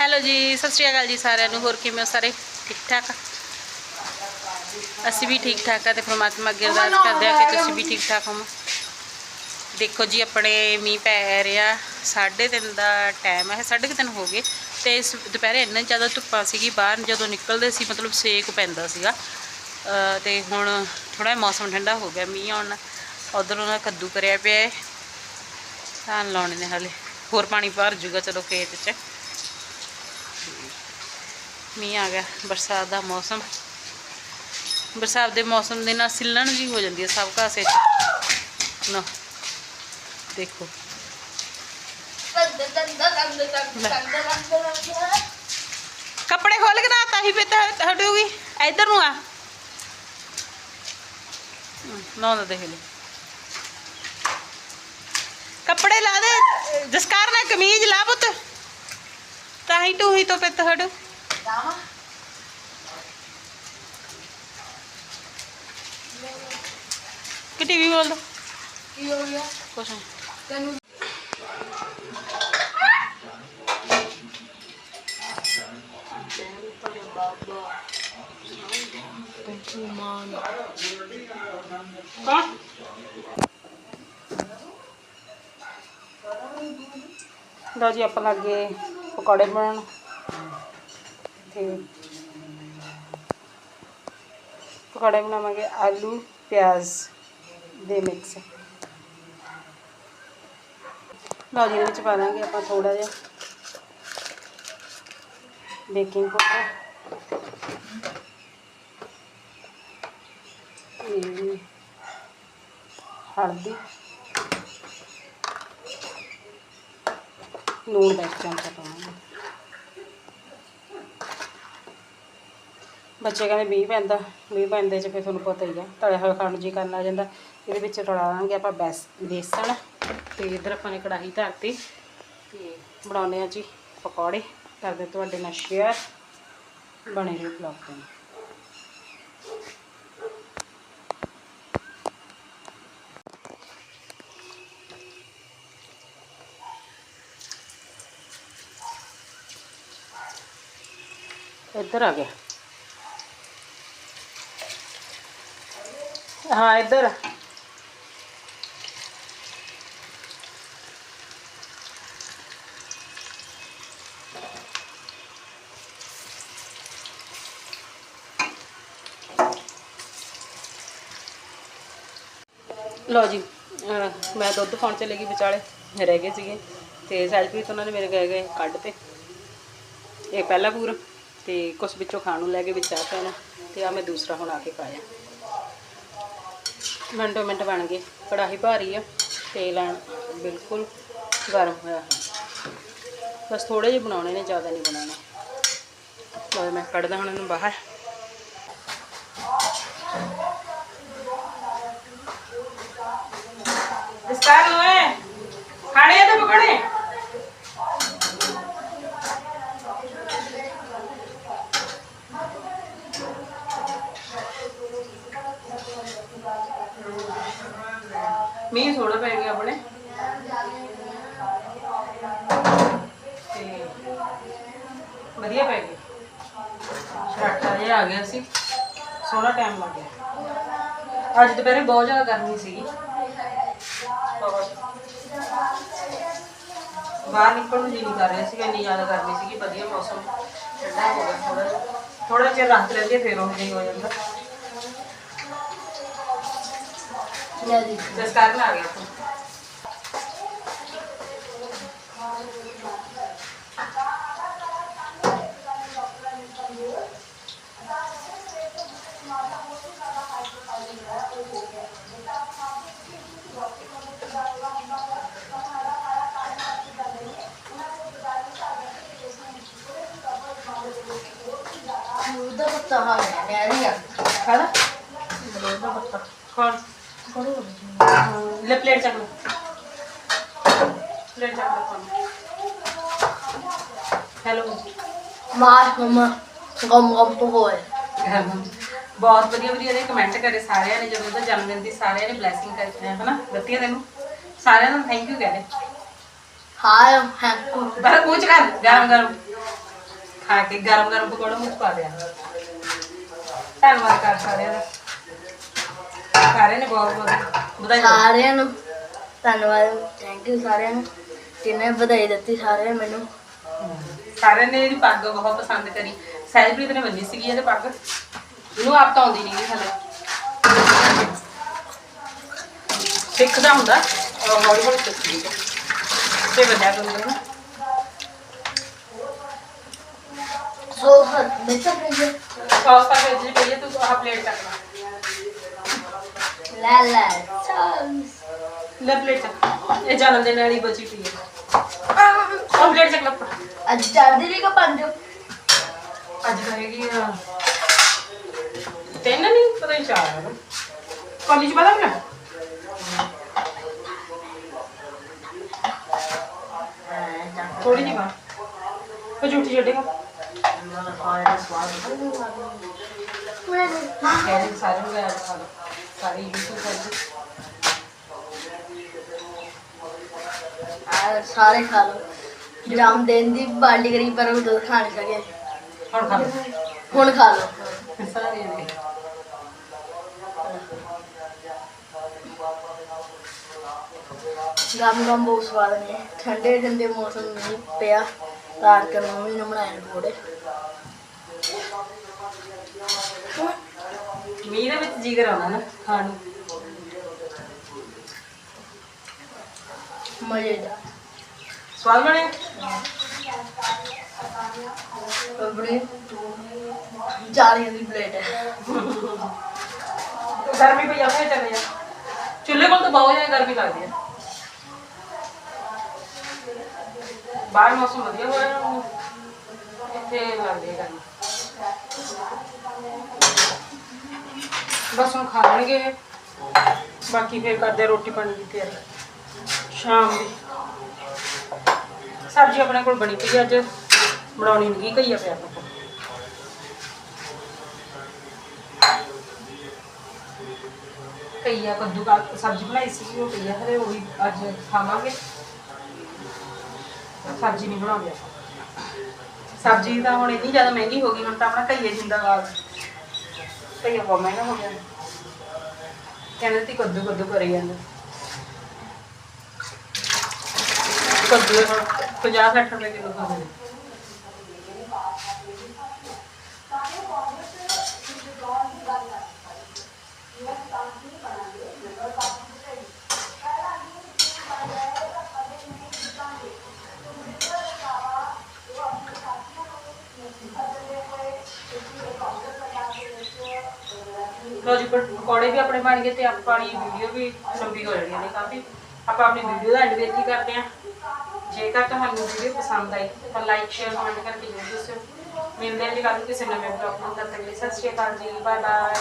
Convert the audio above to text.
Hello ਜੀ, ਸਤਿ ਸ਼੍ਰੀ ਅਕਾਲ ਜੀ ਸਾਰਿਆਂ ਨੂੰ, ਹੋਰ ਕਿਵੇਂ ਹੋ ਸਾਰੇ? ਠੀਕ ਠਾਕ? ਅਸੀਂ ਵੀ ਠੀਕ ਠਾਕ ਆ ਤੇ ਪ੍ਰਮਾਤਮਾ ਅੱਗੇ ਅਰਦਾਸ ਕਰਦੇ ਆ ਕਿ ਤੁਸੀਂ ਵੀ ਠੀਕ ਠਾਕ ਹੋਵੋ। ਦੇਖੋ ਜੀ, ਆਪਣੇ ਮੀਂਹ ਪੈ ਰਿਹਾ 3:30 ਦਾ ਟਾਈਮ ਹੈ 3:30 ਹੋ ਗਏ ਤੇ ਇਸ ਦੁਪਹਿਰੇ ਇੰਨਾ ਜ਼ਿਆਦਾ ਧੁੱਪਾਂ ਸੀਗੀ, ਬਾਹਰ ਜਦੋਂ ਨਿਕਲਦੇ ਸੀ, ਮਤਲਬ ਸੇਕ ਪੈਂਦਾ ਸੀਗਾ। ਅਹ ਤੇ ਹੁਣ ਥੋੜਾ ਮੌਸਮ ਠੰਡਾ ਹੋ ਗਿਆ, ਮੀਂਹ ਆਉਣ ਉਧਰ ਉਹਨਾਂ ਕੱਦੂ ਕਰਿਆ ਪਿਆ ਹੈ ਤਾਂ ਲਾਉਣੇ ਨੇ ਹਲੇ। ਹੋਰ ਪਾਣੀ ਭਰ ਜੂਗਾ, ਚਲੋ ਖੇਤ 'ਚ। ਮੀਂਹ ਆ ਗਿਆ, ਬਰਸਾਤ ਦਾ ਮੌਸਮ। ਬਰਸਾਤ ਦੇ ਮੌਸਮ ਦੇ ਨਾਲ ਸਿੱਲਣ ਜੀ ਹੋ ਜਾਂਦੀ ਹੈ, ਸਭ ਕਾਸੇ 'ਚ। ਨਾ ਦੇਖੋ। ਕੱਪੜੇ ਖੋਲ ਕੇ ਨਾ ਤਾਂ ਹੀ ਪਿੱਤ ਹਟੂਗੀ ਇੱਧਰ ਨੂੰ ਆ। ਨਾ ਨਾ ਦੇਖ ਲੈ। ਕੱਪੜੇ ਲਾ ਦੇ ਜਸਕਾਰ ਨੇ ਕਮੀਜ਼ ਲਾ ਪੁੱਤ। ਤਾਂ ਹੀ ਟੂ ਹੀ ਤੋਂ ਪਿੱਤ ਹਟੂ ਕਿ ਟੀਵੀ ਬੋਲਦਾ ਕੁਛ ਨਹੀਂ ਕੌਣ ਲਓ ਜੀ ਆਪਾਂ ਲੱਗੇ ਪਕੌੜੇ ਬਣਾਉਣ ਤੇ ਪਕੌੜੇ ਬਣਾਵਾਂਗੇ ਆਲੂ, ਪਿਆਜ਼ ਦੇ ਮਿਕਸ। ਲਓ ਜੀ ਵਿੱਚ ਪਾ ਦਾਂਗੇ ਆਪਾਂ ਥੋੜਾ ਜਿਹਾ ਬੇਕਿੰਗ ਪਾਊਡਰ। ਤੇ ਹਲਦੀ। ਲੂਣ ਦਾ ਇੱਕ ਚਮਚਾ ਪਾਵਾਂਗੇ। ਬੱਚੇ ਕਹਿੰਦੇ ਮੀਂਹ ਪੈਂਦਾ ਮੀਂਹ ਪੈਂਦੇ ਚ ਫਿਰ ਤੁਹਾਨੂੰ ਪਤਾ ਹੀ ਆ, ਤਲਿਆ ਹੋਇਆ ਖਾਣ ਨੂੰ ਜੀ ਕਰਨ ਆ ਜਾਂਦਾ, ਇਹਦੇ ਵਿੱਚ ਰਲਾਵਾਂਗੇ ਆਪਾਂ ਬੈਸ, ਬੇਸਣ ਤੇ ਇਧਰ ਆਪਾਂ ਨੇ ਕੜਾਹੀ ਧਰਤੀ ਤੇ ਬਣਾਉਨੇ ਆ ਜੀ ਪਕੌੜੇ, ਕਰਦੇ ਤੁਹਾਡੇ ਨਾਲ ਸ਼ੇਅਰ ਬਣੇ ਰਹੋ ਬਲੌਗ ਤੇ। ਇੱਧਰ ਆ ਗਿਆ। ਹਾਂ, ਇੱਧਰ। ਲਓ ਜੀ ਮੈਂ ਦੁੱਧ ਪਾਉਣ ਚਲੇ ਗਈ ਵਿਚਾਲੇ, ਰਹਿ ਗਏ ਸੀਗੇ ਤੇ ਸੈਲਪ੍ਰੀਤ ਉਹਨਾਂ ਨੇ ਮੇਰੇ ਗਏ ਗਏ ਕੱਢ ਤੇ। ਇਹ ਪਹਿਲਾ ਪੂਰ ਤੇ ਕੁਛ ਵਿੱਚੋਂ ਖਾਣ ਨੂੰ ਲੈ ਕੇ ਵਿੱਚ ਆ ਪੈਣਾ ਤੇ ਆ ਮੈਂ ਦੂਸਰਾ ਹੁਣ ਆ ਕੇ ਪਾਇਆ। ਮਿੰਟੋ ਮਿੰਟ ਬਣ ਗਏ। ਕੜਾਹੀ ਭਾਰੀ ਆ, ਤੇਲ ਆ ਬਿਲਕੁਲ ਗਰਮ ਹੋਇਆ ਹੈ ਬਸ ਥੋੜੇ ਜਿਹੇ ਬਣਾਉਣੇ ਨੇ, ਜ਼ਿਆਦਾ ਨਹੀਂ ਬਣਾਉਣਾ। ਲਓ ਮੈਂ ਕੱਢਦਾ ਹੁਣ ਇਹਨੂੰ ਬਾਹਰ ਵਿਸਤਾਰ ਹੋਏ ਖਾਣੇ ਆ ਤੇ ਪਕੜੇ ਮੀਂਹ ਥੋੜਾ ਪੈ ਗਿਆ ਆਪਣੇ। ਤੇ ਵਧੀਆ ਪੈ ਗਿਆ। ਸ਼ਰਾਟਾ ਜਿਹਾ ਆ ਗਿਆ ਸੀ ਸੋਹਣਾ ਟਾਈਮ ਲੱਗ ਗਿਆ। ਅੱਜ ਦੁਪਹਿਰੇ ਬਹੁਤ ਜ਼ਿਆਦਾ ਗਰਮੀ ਸੀ ਬਾਹਰ ਨਿਕਲਣ ਨੂੰ ਜੀ ਨਹੀਂ ਕਰ ਰਿਹਾ ਸੀ ਇੰਨੀ ਜ਼ਿਆਦਾ ਗਰਮੀ ਸੀਗੀ। ਵਧੀਆ ਮੌਸਮ। ਠੰਡਾ ਹੋ ਗਿਆ ਥੋੜਾ ਥੋੜਾ ਜਿਹਾ ਰਾਹਤ ਰਹਿੰਦੀ ਹੈ ਉਹ ਜਿਹੀ ਹੋ ਜਾਂਦਾ। ਜਿਸ ਕਾਰਨ ਆ ਗਿਆ ਤੂੰ ਉਹਦਾ ਪੱਤਾ ਹਾਂ ਮੈਂ ਆ। ਖਾਦਾ ਉਹਦਾ ਪੱਤਾ। ਕੌਣ? ਹੈਲੋ। ਮਮਾ ਗਮ ਗਮ ਬਹੁਤ ਵਧੀਆ ਵਧੀਆ ਨੇ ਕਮੈਂਟ ਕਰੇ ਸਾਰਿਆਂ ਨੇ ਜਦੋਂ ਉਹਦਾ ਜਨਮ ਦਿਨ ਦੀ ਸਾਰਿਆਂ ਨੇ ਬਲੇਸਿੰਗ ਕਰੀ ਹਨਾ? ਦਿੱਤੀ ਆ ਤੈਨੂੰ? ਸਾਰਿਆਂ ਨੂੰ ਥੈਂਕ ਯੂ ਕਹਦੇ ਹਾਏ ਹੈਂਕੂ ਪਹਿਲਾਂ ਪੂਛ ਕਰ ਗਰਮ ਗਰਮ। ਖਾ ਕੇ ਗਰਮ ਗਰਮ ਪਕੌੜਾ ਮੁੱਕ ਪਾ ਦਿਆ ਧੰਨਵਾਦ ਕਰ ਸਾਰਿਆਂ ਦਾ। ਸਾਰਿਆਂ ਨੇ ਬਹੁਤ ਬਹੁਤ ਵਧਾਈ ਸਾਰਿਆਂ ਨੂੰ ਧੰਨਵਾਦ ਥੈਂਕ ਯੂ ਸਾਰਿਆਂ ਨੂੰ। ਜਿਨੇ ਵਧਾਈ ਦਿੱਤੀ ਸਾਰਿਆਂ ਨੇ ਮੈਨੂੰ। ਸਾਰਿਆਂ ਨੇ ਇਹਦੀ ਪੱਗ ਬਹੁਤ ਪਸੰਦ ਕਰੀ। ਸੈਲੀਬ੍ਰੇਟ ਨੇ ਬੰਨੀ ਸੀਗੀ ਇਹਦੇ ਪੱਗ। ਇਹਨੂੰ ਆਪ ਤਾਂ ਆਉਂਦੀ ਨਹੀਂ ਥੱਲੇ ਸਿੱਖਦਾ ਹੁੰਦਾ। ਹੌਲੀ ਹੌਲੀ ਸਿੱਖਦੀ ਹੈ ਤੇ ਬੰਨਿਆ ਕਰੂਗਾ ਨਾ। ਸੋ ਹੱਥ ਵਿੱਚ ਆਪਣੇ ਸੌਸ ਪਾ ਕੇ ਜੀ ਪਈਏ ਤੂੰ ਆਹ ਪਲੇਟ ਚੱਕ ਲੈ ਲੈ ਲੈ ਚੱਲ ਲੈ ਪਲੇਟ ਚੱਕ। ਇਹ ਜਨਮ ਦਿਨ ਵਾਲੀ ਬਚੀ ਪਈ ਹੈ। ਆਹ ਪਲੇਟ ਚੱਕ ਲੈ ਉੱਪਰ। ਅੱਜ ਚਾਰਦੀ ਵੀ ਕਾ ਪੰਜ। ਅੱਜ ਹੈਗੀ ਆ ਤਿੰਨ ਨਹੀਂ ਪਤਾ ਨਹੀਂ ਚਾਰ ਹੈ ਕਾਲਜ ਪਤਾ ਨਾ ਥੋੜੀ ਜਿਹੀ ਪਾ। ਉਹ ਝੂਠੀ ਛੱਡੇਗਾ। ਕਹਿੰਦੇ ਸਾਰੇ ਨੂੰ ਗਾਇਆ ਖਾ ਲਓ। ਸਾਰੇ ਯੂਟਿਊਬ ਕਰਦੇ ਆ ਸਾਰੇ ਖਾ ਲਓ। ਜਨਮ ਦਿਨ ਦੀ ਬਾਲੀ ਕਰੀ ਪਰ ਉਹ ਦੁੱਧ ਖਾ ਨਹੀਂ ਸਕੇ ਹੁਣ ਖਾ ਲਓ। ਹੁਣ ਖਾ ਲਓ। ਸਾਰੇ ਨੇ। ਗਮ ਗਮ ਬਹੁਤ ਸਵਾਦ ਨੇ। ਠੰਡੇ ਠੰਡੇ ਮੌਸਮ ਨਹੀਂ ਪਿਆ। ਤਾਰ ਕੇ ਮੰਮੀ ਨੇ ਬਣਾਏ ਨੇ ਪਕੌੜੇ। ਮੀਂਹ ਦੇ ਵਿੱਚ ਜਿਗਰ ਆਉਂਦਾ ਨਾ ਖਾਣ ਨੂੰ। ਮਜ਼ੇ ਦਾ। ਸਵਾਦ ਬਣਿਆ ਆਪਣੀ ਚਾਲੀਆਂ ਦੀ ਪਲੇਟ ਹੈ। ਗਰਮੀ ਪਈ ਚੱਲੇ ਜਾ। ਚੁੱਲ੍ਹੇ ਕੋਲ ਤਾਂ ਬਹੁਤ ਜ਼ਿਆਦਾ ਗਰਮੀ ਲੱਗਦੀ ਹੈ ਬਾਹਰ ਮੌਸਮ ਵਧੀਆ ਹੋਇਆ ਇੱਥੇ ਲੱਗਦੀ ਹੈ ਗਰਮੀ। ਬਸ ਹੁਣ ਖਾ ਲੈਣਗੇ ਬਾਕੀ ਫਿਰ ਕਰਦੇ ਆ ਰੋਟੀ ਪਾਣੀ ਦੀ ਤਿਆਰੀ। ਸ਼ਾਮ ਦੀ। ਸਬਜ਼ੀ ਆਪਣੇ ਕੋਲ ਬਣੀ ਪਈ ਆ ਅੱਜ। ਬਣਾਉਣੀ ਨਹੀਂ ਗਈ ਪਿਆ ਆਪਣੇ ਕੋਲ। ਕਈਆ ਕੱਦੂ ਕਾ ਸਬਜ਼ੀ ਬਣਾਈ ਸੀ, ਉਹ ਕਈਆ ਹਰੇ ਉਹ ਵੀ ਅੱਜ ਖਾਵਾਂਗੇ। ਸਬਜ਼ੀ ਨਹੀਂ ਬਣਾਉਂਦੇ। ਆਪਾਂ। ਸਬਜ਼ੀ ਤਾਂ ਹੁਣ ਇੰਨੀ ਜ਼ਿਆਦਾ ਮਹਿੰਗੀ ਹੋ ਗਈ, ਹੁਣ ਤਾਂ ਆਪਣਾ ਕਈਏ ਜਿੰਦਾਬਾਦ। ਕਈਆ ਬਹੁਤ ਮਹਿੰਗਾ ਹੋ ਗਿਆ। ਕਹਿੰਦੇ ਤੀ ਕੱਦੂ ਕੱਦੂ ਕਰੀ ਜਾਂਦੇ। ਕੱਦੂ ਦੇ ਹੁਣ 50 60 ਰੁਪਏ ਕਿਲੋ ਖਾਂਦੇ ਨੇ। ਲੋ ਜੀ ਪਕੌੜੇ ਵੀ ਆਪਣੇ ਬਣ ਗਏ ਤੇ ਆਪਣੀ ਵੀਡੀਓ ਵੀ ਲੰਬੀ ਹੋ ਜਾਣੀ ਹੈ ਕਾਫੀ। ਆਪਾਂ ਆਪਣੀ ਵੀਡੀਓ ਦਾ ਐਂਡ ਵੀ ਹੀ ਕਰਦੇ ਹਾਂ। ਜੇਕਰ ਤੁਹਾਨੂੰ ਵੀਡੀਓ ਪਸੰਦ ਆਈ, ਤਾਂ ਲਾਈਕ ਸ਼ੇਅਰ ਕਮੈਂਟ ਕਰਕੇ ਜ਼ਰੂਰ ਦੱਸਿਓ। ਮਿਲਦੇ ਹਾਂ, ਜੀ ਕੱਲ੍ਹ ਕਿਸੇ ਨਵੇਂ ਬਲੌਗ ਨਾਲ ਤਦ ਤੱਕ ਲਈ, ਸਤਿ ਸ਼੍ਰੀ ਅਕਾਲ ਜੀ ਬਾਏ ਬਾਏ